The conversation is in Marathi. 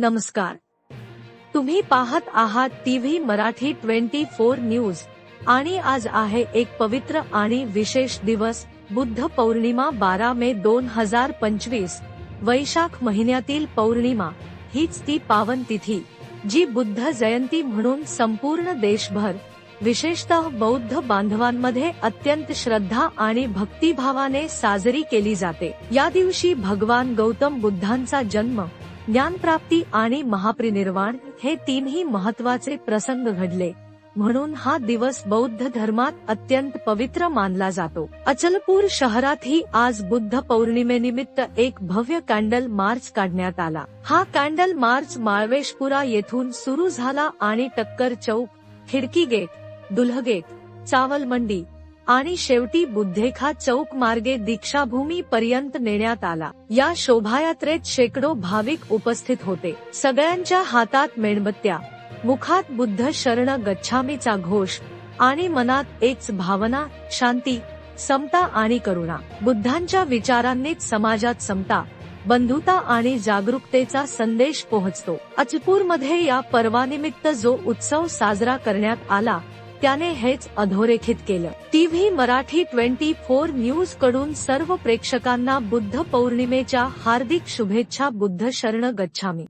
नमस्कार. तुम्ही पाहत आहात TV Marathi twenty four news. आणि आज आहे एक पवित्र आणि विशेष दिवस बुद्ध पौर्णिमा बारा मे दोन हजार पंचवीस. वैशाख महिन्यातील पौर्णिमा हीच ती पावन तिथी जी बुद्ध जयंती म्हणून संपूर्ण देशभर विशेषतः बौद्ध बांधवांमध्ये अत्यंत श्रद्धा आणि भक्तिभावाने साजरी केली जाते. या दिवशी भगवान गौतम बुद्धांचा जन्म ज्ञानप्राप्ती आणि महापरिनिर्वाण हे तीनही महत्त्वाचे प्रसंग घडले. म्हणून हा दिवस बौद्ध धर्मात अत्यंत पवित्र मानला जातो. अचलपूर शहरातही आज बुद्ध पौर्णिमेनिमित्त एक भव्य कॅन्डल मार्च काढण्यात आला. हा कॅन्डल मार्च माळवेशपुरा येथून सुरू झाला आणि टक्कर चौक खिडकी गेट दुल्हगेट चावल मंडी आणि शेवटी बुद्धेखा चौक मार्गे दीक्षाभूमी पर्यंत नेण्यात आला. या शोभायात्रेत शेकडो भाविक उपस्थित होते. सगळ्यांच्या हातात मेणबत्त्या. मुखात बुद्ध शरण गच्छामीचा घोष. आणि मनात एकच भावना शांती समता आणि करुणा. बुद्धांच्या विचारांनीच समाजात समता बंधुता आणि जागरूकतेचा संदेश पोहोचतो. अचपूरमध्ये या पर्वानिमित्त जो उत्सव साजरा करण्यात आला त्याने हेच अधोरेखित केलं. टीव्ही मराठी ट्वेंटी फोर न्यूजकडून सर्व प्रेक्षकांना बुद्ध पौर्णिमेच्या हार्दिक शुभेच्छा बुद्ध शरण गच्छामी.